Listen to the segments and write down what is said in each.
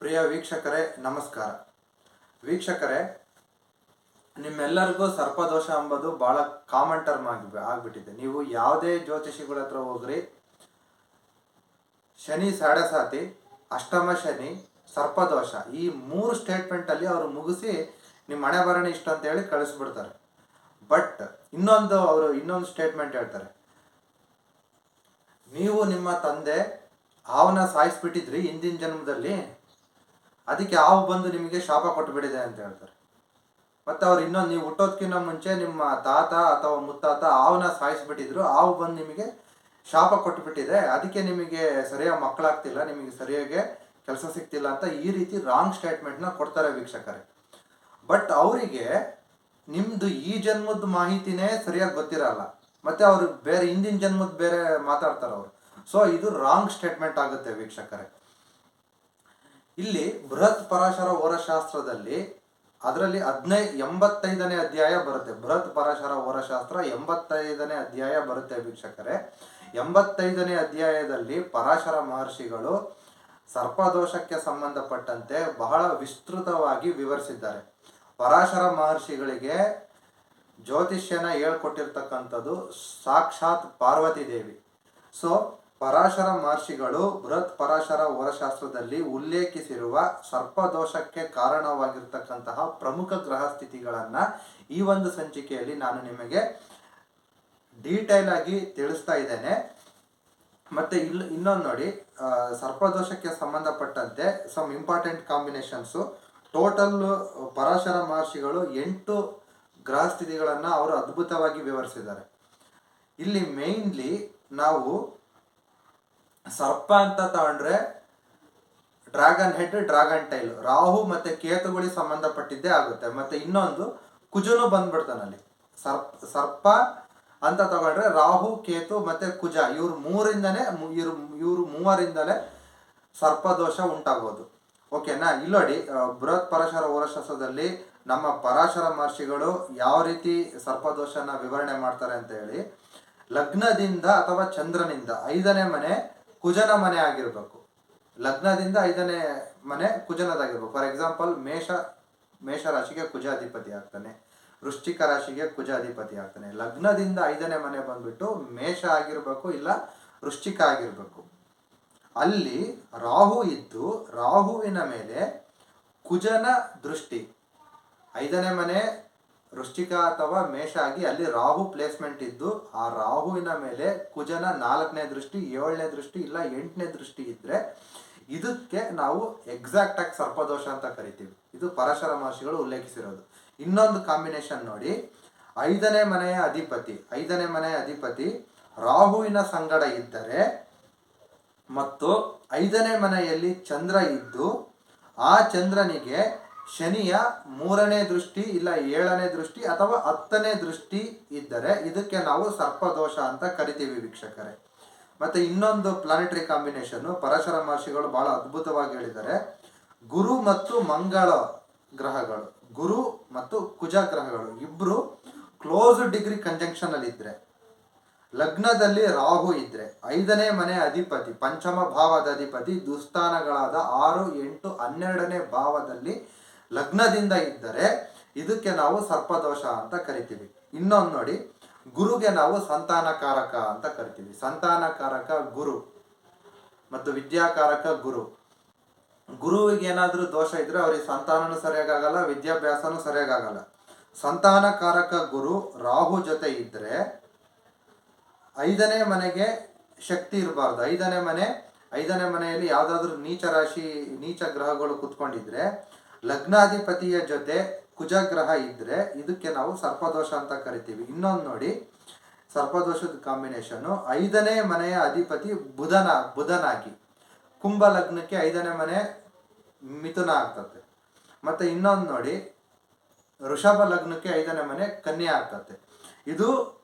ಪ್ರಿಯ ವೀಕ್ಷಕರೇ, ನಮಸ್ಕಾರ. ವೀಕ್ಷಕರೇ, ನಿಮ್ಮೆಲ್ಲರಿಗೂ ಸರ್ಪದೋಷ ಎಂಬುದು ಬಹಳ ಕಾಮನ್ ಟರ್ಮ್ ಆಗಿ ಆಗ್ಬಿಟ್ಟಿದೆ. ನೀವು ಯಾವುದೇ ಜ್ಯೋತಿಷಿಗಳ ಹತ್ರ ಹೋಗ್ರಿ. ಶನಿ ಸಾಡಸಾತಿ ಅಷ್ಟಮ ಶನಿ, ಸರ್ಪದೋಷ ಈ ಮೂರು ಸ್ಟೇಟ್ಮೆಂಟ್ ಅಲ್ಲಿ ಅವರು ಮುಗಿಸಿ ನಿಮ್ಮ ಹಣೆ ಬರಣ ಇಷ್ಟ ಅಂತ ಹೇಳಿ ಕಳಿಸ್ಬಿಡ್ತಾರೆ. ಬಟ್ ಇನ್ನೊಂದು ಅವರು ಇನ್ನೊಂದು ಸ್ಟೇಟ್ಮೆಂಟ್ ಹೇಳ್ತಾರೆ. ನೀವು ನಿಮ್ಮ ತಂದೆ ಹಾವನ್ನ ಸಾಯಿಸ್ಬಿಟ್ಟಿದ್ರಿ ಹಿಂದಿನ ಜನ್ಮದಲ್ಲಿ. ಅದಕ್ಕೆ ಹಾವು ಬಂದು ನಿಮಗೆ ಶಾಪ ಕೊಟ್ಟುಬಿಡಿದೆ ಅಂತ ಹೇಳ್ತಾರೆ. ಮತ್ತೆ ಅವ್ರು ಇನ್ನೊಂದು ನೀವು ಹುಟ್ಟೋದಕ್ಕಿಂತ ಮುಂಚೆ ನಿಮ್ಮ ತಾತ ಅಥವಾ ಮುತ್ತಾತ ಹಾವನ್ನ ಸಾಯಿಸಿಬಿಟ್ಟಿದ್ರು, ಹಾವು ಬಂದು ನಿಮಗೆ ಶಾಪ ಕೊಟ್ಟು ಬಿಟ್ಟಿದೆ ಅದಕ್ಕೆ ನಿಮಗೆ ಸರಿಯಾಗಿ ಮಕ್ಕಳಾಗ್ತಿಲ್ಲ, ನಿಮಗೆ ಸರಿಯಾಗಿ ಕೆಲಸ ಸಿಗ್ತಿಲ್ಲ ಅಂತ ಈ ರೀತಿ ರಾಂಗ್ ಸ್ಟೇಟ್ಮೆಂಟ್ನ ಕೊಡ್ತಾರೆ ವೀಕ್ಷಕರೇ. ಬಟ್ ಅವರಿಗೆ ನಿಮ್ಮದು ಈ ಜನ್ಮದ ಮಾಹಿತಿನೇ ಸರಿಯಾಗಿ ಗೊತ್ತಿರಲ್ಲ. ಮತ್ತೆ ಅವರು ಬೇರೆ ಹಿಂದಿನ ಜನ್ಮದ ಬೇರೆ ಮಾತಾಡ್ತಾರೆ ಅವರು ಸೊ ಇದು ರಾಂಗ್ ಸ್ಟೇಟ್ಮೆಂಟ್ ಆಗುತ್ತೆ ವೀಕ್ಷಕರೇ. ಇಲ್ಲಿ ಬೃಹತ್ ಪರಾಶರ ಹೋರಶಾಸ್ತ್ರದಲ್ಲಿ ಅದರಲ್ಲಿ ಹದಿನೈ ಎಂಬತ್ತೈದನೇ ಅಧ್ಯಾಯ ಬರುತ್ತೆ. ಬೃಹತ್ ಪರಾಶರ ಹೋರಶಾಸ್ತ್ರ ಎಂಬತ್ತೈದನೇ ಅಧ್ಯಾಯ ಬರುತ್ತೆ ವೀಕ್ಷಕರೇ. ಎಂಬತ್ತೈದನೇ ಅಧ್ಯಾಯದಲ್ಲಿ ಪರಾಶರ ಮಹರ್ಷಿಗಳು ಸರ್ಪದೋಷಕ್ಕೆ ಸಂಬಂಧಪಟ್ಟಂತೆ ಬಹಳ ವಿಸ್ತೃತವಾಗಿ ವಿವರಿಸಿದ್ದಾರೆ. ಪರಾಶರ ಮಹರ್ಷಿಗಳಿಗೆ ಜ್ಯೋತಿಷ್ಯನ ಹೇಳ್ಕೊಟ್ಟಿರ್ತಕ್ಕಂಥದ್ದು ಸಾಕ್ಷಾತ್ ಪಾರ್ವತಿ ದೇವಿ ಸೊ ಪರಾಶರ ಮಹರ್ಷಿಗಳು ಬೃಹತ್ ಪರಾಶರ ಹೊರಶಾಸ್ತ್ರದಲ್ಲಿ ಉಲ್ಲೇಖಿಸಿರುವ ಸರ್ಪದೋಷಕ್ಕೆ ಕಾರಣವಾಗಿರ್ತಕ್ಕಂತಹ ಪ್ರಮುಖ ಗ್ರಹ ಸ್ಥಿತಿಗಳನ್ನ ಈ ಒಂದು ಸಂಚಿಕೆಯಲ್ಲಿ ನಾನು ನಿಮಗೆ ಡೀಟೇಲ್ ಆಗಿ ತಿಳಿಸ್ತಾ ಇದ್ದೇನೆ. ಮತ್ತೆ ಇಲ್ಲಿ ಇನ್ನೊಂದು ನೋಡಿ ಸರ್ಪದೋಷಕ್ಕೆ ಸಂಬಂಧಪಟ್ಟಂತೆ some important combinations total Parashara ಮಹರ್ಷಿಗಳು ಎಂಟು ಗ್ರಹ ಸ್ಥಿತಿಗಳನ್ನು ಅವರು ಅದ್ಭುತವಾಗಿ ವಿವರಿಸಿದ್ದಾರೆ. ಇಲ್ಲಿ ಮೇನ್ಲಿ ನಾವು ಸರ್ಪ ಅಂತ ತಗೊಂಡ್ರೆ dragon head, dragon tail. Rahu ಮತ್ತೆ ಕೇತುಗಳಿಗೆ ಸಂಬಂಧಪಟ್ಟಿದ್ದೇ ಆಗುತ್ತೆ. ಮತ್ತೆ ಇನ್ನೊಂದು, ಕುಜನು ಬಂದ್ಬಿಡ್ತಾನಲ್ಲಿ ಸರ್ಪ ಸರ್ಪ ಅಂತ ತಗೊಂಡ್ರೆ ರಾಹು, ಕೇತು ಮತ್ತೆ ಕುಜ. ಇವ್ರ ಮೂರಿಂದನೇ ಇವ್ರ ಇವ್ರ ಮೂವರಿಂದಲೇ ಸರ್ಪದೋಷ ಉಂಟಾಗೋದು. ಓಕೆನಾ? ಇಲ್ಲೋಡಿ ಬೃಹತ್ ಪರಾಶರ ಹೋರಶಾಸ್ತ್ರದಲ್ಲಿ ನಮ್ಮ ಪರಾಶರ ಮಹರ್ಷಿಗಳು ಯಾವ ರೀತಿ ಸರ್ಪದೋಷನ ವಿವರಣೆ ಮಾಡ್ತಾರೆ ಅಂತ ಹೇಳಿ, ಲಗ್ನದಿಂದ ಅಥವಾ ಚಂದ್ರನಿಂದ, ಐದನೇ ಮನೆ ಕುಜನ ಮನೆ ಆಗಿರಬೇಕು. ಲಗ್ನದಿಂದ ಐದನೇ ಮನೆ ಕುಜನದಾಗಿರ್ಬೇಕು. ಫಾರ್ ಎಕ್ಸಾಂಪಲ್ ಮೇಷ ಮೇಷ ರಾಶಿಗೆ ಕುಜ ಅಧಿಪತಿ ಆಗ್ತಾನೆ. ವೃಶ್ಚಿಕ ರಾಶಿಗೆ ಕುಜ ಅಧಿಪತಿ ಆಗ್ತಾನೆ. ಲಗ್ನದಿಂದ ಐದನೇ ಮನೆ ಬಂದ್ಬಿಟ್ಟು ಮೇಷ ಆಗಿರಬೇಕು ಇಲ್ಲ ವೃಶ್ಚಿಕ ಆಗಿರಬೇಕು. ಅಲ್ಲಿ ರಾಹು ಇದ್ದು ರಾಹುವಿನ ಮೇಲೆ ಕುಜನ ದೃಷ್ಟಿ. ಐದನೇ ಮನೆ ವೃಶ್ಚಿಕ ಅಥವಾ ಮೇಷ ಆಗಿ ಅಲ್ಲಿ ರಾಹು ಪ್ಲೇಸ್ಮೆಂಟ್ ಇದ್ದು, ಆ ರಾಹುವಿನ ಮೇಲೆ ಕುಜನ ನಾಲ್ಕನೇ ದೃಷ್ಟಿ, ಏಳನೇ ದೃಷ್ಟಿ ಇಲ್ಲ, ಎಂಟನೇ ದೃಷ್ಟಿ ಇದ್ರೆ ಇದಕ್ಕೆ ನಾವು ಎಕ್ಸಾಕ್ಟ್ ಆಗಿ ಸರ್ಪದೋಷ ಅಂತ ಕರಿತೀವಿ. ಇದು ಪರಶರ ಮಹರ್ಷಿಗಳು ಉಲ್ಲೇಖಿಸಿರೋದು. ಇನ್ನೊಂದು ಕಾಂಬಿನೇಷನ್ ನೋಡಿ. ಐದನೇ ಮನೆಯ ಅಧಿಪತಿ, ಐದನೇ ಮನೆಯ ಅಧಿಪತಿ ರಾಹುವಿನ ಸಂಗಡ ಇದ್ದರೆ ಮತ್ತು ಐದನೇ ಮನೆಯಲ್ಲಿ ಚಂದ್ರ ಇದ್ದು, ಆ ಚಂದ್ರನಿಗೆ ಶನಿಯ ಮೂರನೇ ದೃಷ್ಟಿ ಇಲ್ಲ ಏಳನೇ ದೃಷ್ಟಿ ಅಥವಾ ಹತ್ತನೇ ದೃಷ್ಟಿ ಇದ್ದರೆ ಇದಕ್ಕೆ ನಾವು ಸರ್ಪದೋಷ ಅಂತ ಕರಿತೀವಿ ವೀಕ್ಷಕರೇ. ಮತ್ತೆ ಇನ್ನೊಂದು ಪ್ಲಾನೆಟರಿ ಕಾಂಬಿನೇಷನ್ ಪರಶರ ಮಹರ್ಷಿಗಳು ಬಹಳ ಅದ್ಭುತವಾಗಿ ಹೇಳಿದ್ದಾರೆ. ಗುರು ಮತ್ತು ಮಂಗಳ ಗ್ರಹಗಳು, ಗುರು ಮತ್ತು ಕುಜ ಗ್ರಹಗಳು ಇಬ್ರು ಕ್ಲೋಸ್ ಡಿಗ್ರಿ ಕಂಜಂಕ್ಷನ್ ಅಲ್ಲಿ ಇದ್ರೆ, ಲಗ್ನದಲ್ಲಿ ರಾಹು ಇದ್ರೆ, ಐದನೇ ಮನೆ ಅಧಿಪತಿ, ಪಂಚಮ ಭಾವದ ಅಧಿಪತಿ, ದುಸ್ಥಾನಗಳಾದ ಆರು, ಎಂಟು, ಹನ್ನೆರಡನೇ ಭಾವದಲ್ಲಿ ಲಗ್ನದಿಂದ ಇದ್ದರೆ ಇದಕ್ಕೆ ನಾವು ಸರ್ಪದೋಷ ಅಂತ ಕರಿತೀವಿ. ಇನ್ನೊಂದು ನೋಡಿ, ಗುರುಗೆ ನಾವು ಸಂತಾನಕಾರಕ ಅಂತ ಕರಿತೀವಿ. ಸಂತಾನಕಾರಕ ಗುರು ಮತ್ತು ವಿದ್ಯಾಕಾರಕ ಗುರು. ಗುರುವಿಗೆ ಏನಾದರೂ ದೋಷ ಇದ್ರೆ ಅವ್ರಿಗೆ ಸಂತಾನನೂ ಸರಿಯಾಗಲ್ಲ ವಿದ್ಯಾಭ್ಯಾಸನೂ ಸರಿಯಾಗಲ್ಲ ಸಂತಾನಕಾರಕ ಗುರು ರಾಹು ಜೊತೆ ಇದ್ರೆ ಐದನೇ ಮನೆಗೆ ಶಕ್ತಿ ಇರಬಾರ್ದು. ಐದನೇ ಮನೆ, ಐದನೇ ಮನೆಯಲ್ಲಿ ಯಾವುದಾದ್ರೂ ನೀಚ ರಾಶಿ, ನೀಚ ಗ್ರಹಗಳು ಕುತ್ಕೊಂಡಿದ್ರೆ ಲಗ್ನಾಧಿಪತಿಯ ಜೊತೆ ಕುಜಗ್ರಹ ಇದ್ರೆ ಇದಕ್ಕೆ ನಾವು ಸರ್ಪದೋಷ ಅಂತ ಕರಿತೀವಿ. ಇನ್ನೊಂದು ನೋಡಿ, ಸರ್ಪದೋಷದ ಕಾಂಬಿನೇಷನ್ ಐದನೇ ಮನೆಯ ಅಧಿಪತಿ ಬುಧನ, ಬುಧನಾಗಿ. ಕುಂಭ ಲಗ್ನಕ್ಕೆ ಐದನೇ ಮನೆ ಮಿಥುನ ಆಗ್ತದೆ. ಮತ್ತೆ ಇನ್ನೊಂದು ನೋಡಿ, ಋಷಭ ಲಗ್ನಕ್ಕೆ ಐದನೇ ಮನೆ ಕನ್ಯೆ ಆಗ್ತದೆ. ಇದು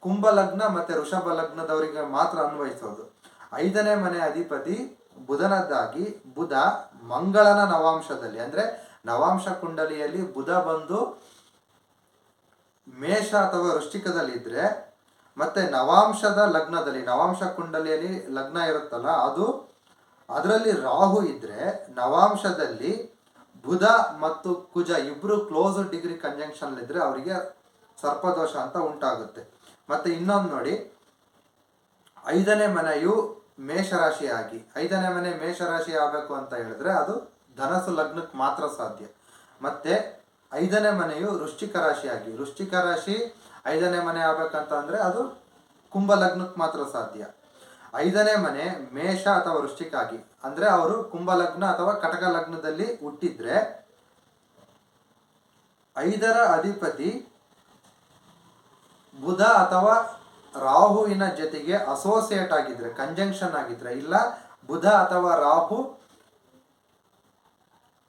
ಕುಂಭ ಲಗ್ನ ಮತ್ತೆ ಋಷಭ ಲಗ್ನದವರಿಗೆ ಮಾತ್ರ ಅನ್ವಯಿಸೋದು. ಐದನೇ ಮನೆ ಅಧಿಪತಿ ಬುಧನದ್ದಾಗಿ ಬುಧ ಮಂಗಳನ ನವಾಂಶದಲ್ಲಿ, ಅಂದ್ರೆ ನವಾಂಶ ಕುಂಡಲಿಯಲ್ಲಿ ಬುಧ ಬಂದು ಮೇಷ ಅಥವಾ ವೃಶ್ಚಿಕದಲ್ಲಿ ಇದ್ರೆ, ಮತ್ತೆ ನವಾಂಶದ ಲಗ್ನದಲ್ಲಿ, ನವಾಂಶ ಕುಂಡಲಿಯಲ್ಲಿ ಲಗ್ನ ಇರುತ್ತಲ್ಲ, ಅದು ಅದರಲ್ಲಿ ರಾಹು ಇದ್ದರೆ ನವಾಂಶದಲ್ಲಿ ಬುಧ ಮತ್ತು ಕುಜ ಇಬ್ಬರು ಕ್ಲೋಸ್ ಡಿಗ್ರಿ ಕಂಜಂಕ್ಷನ್ಲಿದ್ದರೆ ಅವರಿಗೆ ಸರ್ಪದೋಷ ಅಂತ ಉಂಟಾಗುತ್ತೆ. ಮತ್ತೆ ಇನ್ನೊಂದು ನೋಡಿ, ಐದನೇ ಮನೆಯು ಮೇಷರಾಶಿ ಆಗಿ ಐದನೇ ಮನೆ ಮೇಷರಾಶಿ ಆಗಬೇಕು ಅಂತ ಹೇಳಿದ್ರೆ ಅದು ಧನಸು ಲಗ್ನಕ್ಕೆ ಮಾತ್ರ ಸಾಧ್ಯ. ಮತ್ತೆ ಐದನೇ ಮನೆಯು ವೃಶ್ಚಿಕ ರಾಶಿಯಾಗಿ, ವೃಶ್ಚಿಕ ರಾಶಿ ಐದನೇ ಮನೆ ಆಗ್ಬೇಕಂತ ಅಂದ್ರೆ ಅದು ಕುಂಭ ಲಗ್ನಕ್ಕೆ ಮಾತ್ರ ಸಾಧ್ಯ. ಐದನೇ ಮನೆ ಮೇಷ ಅಥವಾ ವೃಶ್ಚಿಕ ಆಗಿ ಅಂದ್ರೆ ಅವರು ಕುಂಭ ಲಗ್ನ ಅಥವಾ ಕಟಕ ಲಗ್ನದಲ್ಲಿ ಹುಟ್ಟಿದ್ರೆ ಐದರ ಅಧಿಪತಿ ಬುಧ ಅಥವಾ ರಾಹುವಿನ ಜೊತೆಗೆ ಅಸೋಸಿಯೇಟ್ ಆಗಿದ್ರೆ ಕಂಜಂಕ್ಷನ್ ಆಗಿದ್ರೆ, ಇಲ್ಲ ಬುಧ ಅಥವಾ ರಾಹು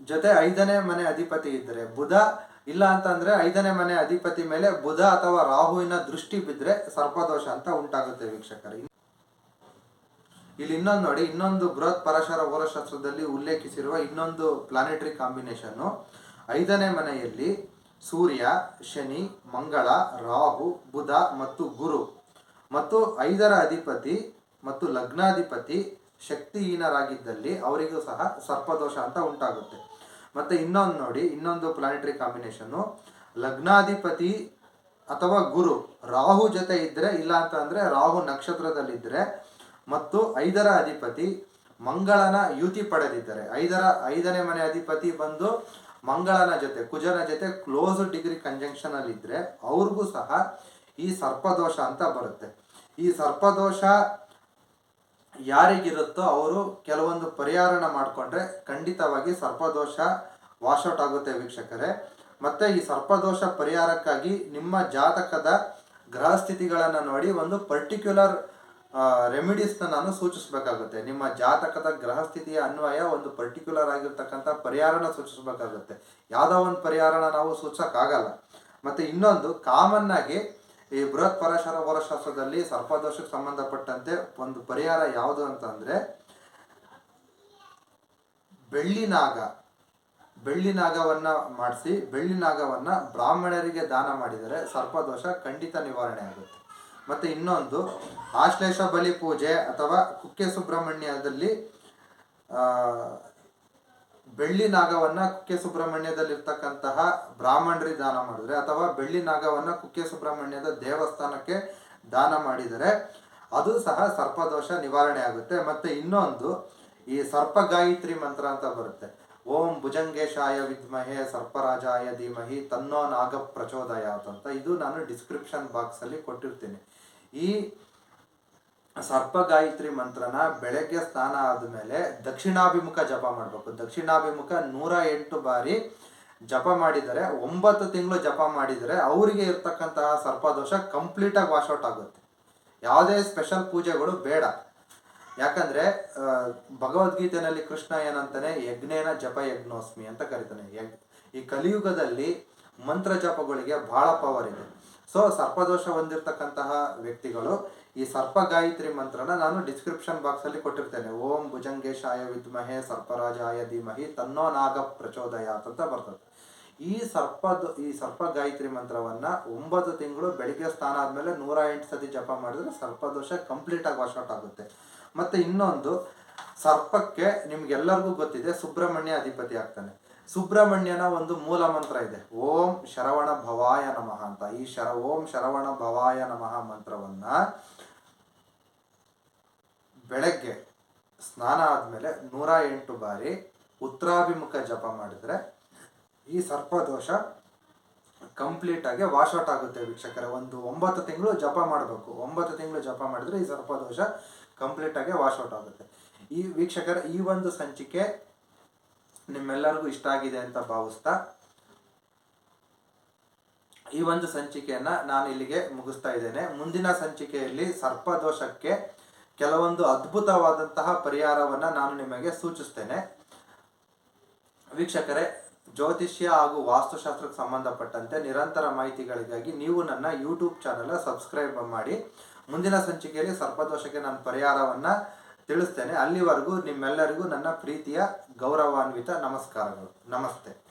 ಜೊತೆ ಐದನೇ ಮನೆ ಅಧಿಪತಿ ಇದ್ರೆ, ಬುಧ ಇಲ್ಲ ಅಂತಂದ್ರೆ ಐದನೇ ಮನೆ ಅಧಿಪತಿ ಮೇಲೆ ಬುಧ ಅಥವಾ ರಾಹುವಿನ ದೃಷ್ಟಿ ಬಿದ್ರೆ ಸರ್ಪದೋಷ ಅಂತ ಉಂಟಾಗುತ್ತೆ ವೀಕ್ಷಕರೇ. ಇಲ್ಲಿ ಇನ್ನೊಂದು ನೋಡಿ, ಇನ್ನೊಂದು ಬೃಹತ್ ಪರಶರ ಹೋರಶಾಸ್ತ್ರದಲ್ಲಿ ಉಲ್ಲೇಖಿಸಿರುವ ಇನ್ನೊಂದು ಪ್ಲಾನೆಟರಿ ಕಾಂಬಿನೇಷನ್ ಐದನೇ ಮನೆಯಲ್ಲಿ ಸೂರ್ಯ, ಶನಿ, ಮಂಗಳ, ರಾಹು, ಬುಧ ಮತ್ತು ಗುರು. ಮತ್ತು ಐದರ ಅಧಿಪತಿ ಮತ್ತು ಲಗ್ನಾಧಿಪತಿ ಶಕ್ತಿಹೀನರಾಗಿದ್ದಲ್ಲಿ ಅವರಿಗೂ ಸಹ ಸರ್ಪದೋಷ ಅಂತ ಉಂಟಾಗುತ್ತೆ. ಮತ್ತೆ ಇನ್ನೊಂದು ನೋಡಿ, ಇನ್ನೊಂದು ಪ್ಲಾನೆಟರಿ ಕಾಂಬಿನೇಷನ್ನು ಲಗ್ನಾಧಿಪತಿ ಅಥವಾ ಗುರು ರಾಹು ಜೊತೆ ಇದ್ದರೆ ಇಲ್ಲ ಅಂತ ಅಂದ್ರೆ ರಾಹು ನಕ್ಷತ್ರದಲ್ಲಿದ್ದರೆ ಮತ್ತು ಐದರ ಅಧಿಪತಿ ಮಂಗಳನ ಯುತಿ ಪಡೆದಿದ್ದಾರೆ. ಐದರ, ಐದನೇ ಮನೆ ಅಧಿಪತಿ ಬಂದು ಮಂಗಳನ ಜೊತೆ, ಕುಜನ ಜೊತೆ ಕ್ಲೋಸ್ ಡಿಗ್ರಿ ಕಂಜಂಕ್ಷನ್ ಅಲ್ಲಿ ಇದ್ರೆ ಅವ್ರಿಗೂ ಸಹ ಈ ಸರ್ಪದೋಷ ಅಂತ ಬರುತ್ತೆ. ಈ ಸರ್ಪದೋಷ ಯಾರಿಗಿರುತ್ತೋ ಅವರು ಕೆಲವೊಂದು ಪರಿಹಾರನ ಮಾಡಿಕೊಂಡ್ರೆ ಖಂಡಿತವಾಗಿ ಸರ್ಪದೋಷ ವಾಶೌಟ್ ಆಗುತ್ತೆ ವೀಕ್ಷಕರೇ. ಮತ್ತೆ ಈ ಸರ್ಪದೋಷ ಪರಿಹಾರಕ್ಕಾಗಿ ನಿಮ್ಮ ಜಾತಕದ ಗ್ರಹ ಸ್ಥಿತಿಗಳನ್ನು ನೋಡಿ ಒಂದು ಪರ್ಟಿಕ್ಯುಲರ್ ರೆಮಿಡೀಸ್ನ ನಾನು ಸೂಚಿಸಬೇಕಾಗುತ್ತೆ. ನಿಮ್ಮ ಜಾತಕದ ಗ್ರಹ ಸ್ಥಿತಿಯ ಅನ್ವಯ ಒಂದು ಪರ್ಟಿಕ್ಯುಲರ್ ಆಗಿರ್ತಕ್ಕಂಥ ಪರಿಹಾರನ ಸೂಚಿಸಬೇಕಾಗುತ್ತೆ. ಯಾವುದೋ ಒಂದು ಪರಿಹಾರನ ನಾವು ಸೂಚಿಸೋಕ್ಕಾಗಲ್ಲ ಮತ್ತೆ ಇನ್ನೊಂದು ಕಾಮನ್ ಆಗಿ ಈ ಬೃಹತ್ ಪರಶರ ವರಶಾಸ್ತ್ರದಲ್ಲಿ ಸರ್ಪದೋಷಕ್ಕೆ ಸಂಬಂಧಪಟ್ಟಂತೆ ಒಂದು ಪರಿಹಾರ ಯಾವುದು ಅಂತಂದ್ರೆ ಬೆಳ್ಳಿ ನಾಗ. ಬೆಳ್ಳಿ ನಾಗವನ್ನ ಮಾಡಿಸಿ, ಬೆಳ್ಳಿ ನಾಗವನ್ನ ಬ್ರಾಹ್ಮಣರಿಗೆ ದಾನ ಮಾಡಿದರೆ ಸರ್ಪದೋಷ ಖಂಡಿತ ನಿವಾರಣೆ ಆಗುತ್ತೆ. ಮತ್ತೆ ಇನ್ನೊಂದು, ಆಶ್ಲೇಷ ಬಲಿ ಪೂಜೆ ಅಥವಾ ಕುಕ್ಕೆ ಸುಬ್ರಹ್ಮಣ್ಯದಲ್ಲಿ ಬೆಳ್ಳಿ ನಾಗವನ್ನ ಕುಕ್ಕೆ ಸುಬ್ರಹ್ಮಣ್ಯದಲ್ಲಿರ್ತಕ್ಕಂತಹ ಬ್ರಾಹ್ಮಣರಿ ದಾನ ಮಾಡಿದ್ರೆ, ಅಥವಾ ಬೆಳ್ಳಿ ನಾಗವನ್ನ ಕುಕ್ಕೆ ಸುಬ್ರಹ್ಮಣ್ಯದ ದೇವಸ್ಥಾನಕ್ಕೆ ದಾನ ಮಾಡಿದರೆ, ಅದು ಸಹ ಸರ್ಪದೋಷ ನಿವಾರಣೆ ಆಗುತ್ತೆ. ಮತ್ತೆ ಇನ್ನೊಂದು, ಈ ಸರ್ಪ ಗಾಯತ್ರಿ ಮಂತ್ರ ಅಂತ ಬರುತ್ತೆ. ಓಂ ಭುಜಂಗೇಶಾಯ ವಿದ್ಮಹೆ ಸರ್ಪರಾಜಾಯ ಧೀಮಹಿ ತನ್ನೋ ನಾಗ ಪ್ರಚೋದಯಾತ್ ಅಂತ. ಇದು ನಾನು ಡಿಸ್ಕ್ರಿಪ್ಷನ್ ಬಾಕ್ಸ್ ಅಲ್ಲಿ ಕೊಟ್ಟಿರ್ತೀನಿ. ಈ ಸರ್ಪ ಗಾಯತ್ರಿ ಮಂತ್ರನ ಬೆಳಗ್ಗೆ ಸ್ನಾನ ಆದಮೇಲೆ ದಕ್ಷಿಣಾಭಿಮುಖ ಜಪ ಮಾಡಬೇಕು. ದಕ್ಷಿಣಾಭಿಮುಖ ನೂರ ಎಂಟು ಬಾರಿ ಜಪ ಮಾಡಿದರೆ, ಒಂಬತ್ತು ತಿಂಗಳು ಜಪ ಮಾಡಿದರೆ ಅವರಿಗೆ ಇರ್ತಕ್ಕಂತಹ ಸರ್ಪದೋಷ ಕಂಪ್ಲೀಟಾಗಿ ಔಟ್ ಆಗುತ್ತೆ. ಯಾವುದೇ ಸ್ಪೆಷಲ್ ಪೂಜೆಗಳು ಬೇಡ. ಯಾಕಂದ್ರೆ ಭಗವದ್ಗೀತೆಯಲ್ಲಿ ಕೃಷ್ಣ ಏನಂತಾನೆ, ಯಜ್ಞೇನ ಜಪ ಯಜ್ಞೋಸ್ಮಿ ಅಂತ ಕರಿತಾನೆ. ಈ ಕಲಿಯುಗದಲ್ಲಿ ಮಂತ್ರ ಜಪಗಳಿಗೆ ಬಹಳ ಪವರ್ ಇದೆ. ಸೊ ಸರ್ಪದೋಷ ಹೊಂದಿರತಕ್ಕಂತಹ ವ್ಯಕ್ತಿಗಳು ಈ ಸರ್ಪ ಗಾಯತ್ರಿ ಮಂತ್ರನ ನಾನು ಡಿಸ್ಕ್ರಿಪ್ಷನ್ ಬಾಕ್ಸ್ ಅಲ್ಲಿ ಕೊಟ್ಟಿರ್ತೇನೆ. ಓಂ ಭುಜಂಗೇಶಾಯ ವಿದ್ಮಹೆ ಸರ್ಪರಾಜಾಯ ಧೀಮಹಿ ತನ್ನೋ ನಾಗ ಪ್ರಚೋದಯ ಅಂತ ಬರ್ತದೆ. ಈ ಸರ್ಪದ, ಈ ಸರ್ಪ ಗಾಯತ್ರಿ ಮಂತ್ರವನ್ನ ಒಂಬತ್ತು ತಿಂಗಳು ಬೆಳಿಗ್ಗೆ ಸ್ನಾನ ಆದ್ಮೇಲೆ ನೂರ ಎಂಟು ಸತಿ ಜಪ ಮಾಡಿದ್ರೆ ಸರ್ಪದೋಷ ಕಂಪ್ಲೀಟ್ ಆಗಿ ವಾಶೌಟ್ ಆಗುತ್ತೆ. ಮತ್ತೆ ಇನ್ನೊಂದು, ಸರ್ಪಕ್ಕೆ ನಿಮ್ಗೆಲ್ಲರಿಗೂ ಗೊತ್ತಿದೆ, ಸುಬ್ರಹ್ಮಣ್ಯ ಅಧಿಪತಿ ಆಗ್ತಾನೆ. ಸುಬ್ರಹ್ಮಣ್ಯನ ಒಂದು ಮೂಲ ಮಂತ್ರ ಇದೆ. ಓಂ ಶರವಣ ಭವಾಯ ನಮಃ ಅಂತ. ಈ ಶರ, ಓಂ ಶರವಣ ಭವಾಯ ನಮಃ ಮಂತ್ರವನ್ನ ಬೆಳಗ್ಗೆ ಸ್ನಾನ ಆದಮೇಲೆ ನೂರ ಎಂಟು ಬಾರಿ ಉತ್ತರಾಭಿಮುಖ ಜಪ ಮಾಡಿದರೆ ಈ ಸರ್ಪದೋಷ ಕಂಪ್ಲೀಟ್ ಆಗಿ ಔಟ್ ಆಗುತ್ತೆ ವೀಕ್ಷಕರ. ಒಂದು ಒಂಬತ್ತು ತಿಂಗಳು ಜಪ ಮಾಡಬೇಕು. ಒಂಬತ್ತು ತಿಂಗಳು ಜಪ ಮಾಡಿದ್ರೆ ಈ ಸರ್ಪದೋಷ ಆಗಿ ಔಟ್ ಆಗುತ್ತೆ. ಈ ವೀಕ್ಷಕರ, ಈ ಒಂದು ಸಂಚಿಕೆ ನಿಮ್ಮೆಲ್ಲರಿಗೂ ಇಷ್ಟ ಆಗಿದೆ ಅಂತ ಭಾವಿಸ್ತಾ ಈ ಒಂದು ಸಂಚಿಕೆಯನ್ನ ನಾನು ಇಲ್ಲಿಗೆ ಮುಗಿಸ್ತಾ ಇದ್ದೇನೆ. ಮುಂದಿನ ಸಂಚಿಕೆಯಲ್ಲಿ ಸರ್ಪದೋಷಕ್ಕೆ ಕೆಲವೊಂದು ಅದ್ಭುತವಾದಂತಹ ಪರಿಹಾರವನ್ನ ನಾನು ನಿಮಗೆ ಸೂಚಿಸ್ತೇನೆ. ವೀಕ್ಷಕರೇ, ಜ್ಯೋತಿಷ್ಯ ಹಾಗೂ ವಾಸ್ತುಶಾಸ್ತ್ರಕ್ಕೆ ಸಂಬಂಧಪಟ್ಟಂತೆ ನಿರಂತರ ಮಾಹಿತಿಗಳಿಗಾಗಿ ನೀವು ನನ್ನ ಯೂಟ್ಯೂಬ್ ಚಾನಲ್ ಸಬ್ಸ್ಕ್ರೈಬ್ ಮಾಡಿ. ಮುಂದಿನ ಸಂಚಿಕೆಯಲ್ಲಿ ಸರ್ಪದೋಷಕ್ಕೆ ನಾನು ಪರಿಹಾರವನ್ನ ತಿಳಿಸ್ತೇನೆ. ಅಲ್ಲಿವರೆಗೂ ನಿಮ್ಮೆಲ್ಲರಿಗೂ ನನ್ನ ಪ್ರೀತಿಯ ಗೌರವಾನ್ವಿತ ನಮಸ್ಕಾರಗಳು. ನಮಸ್ತೆ.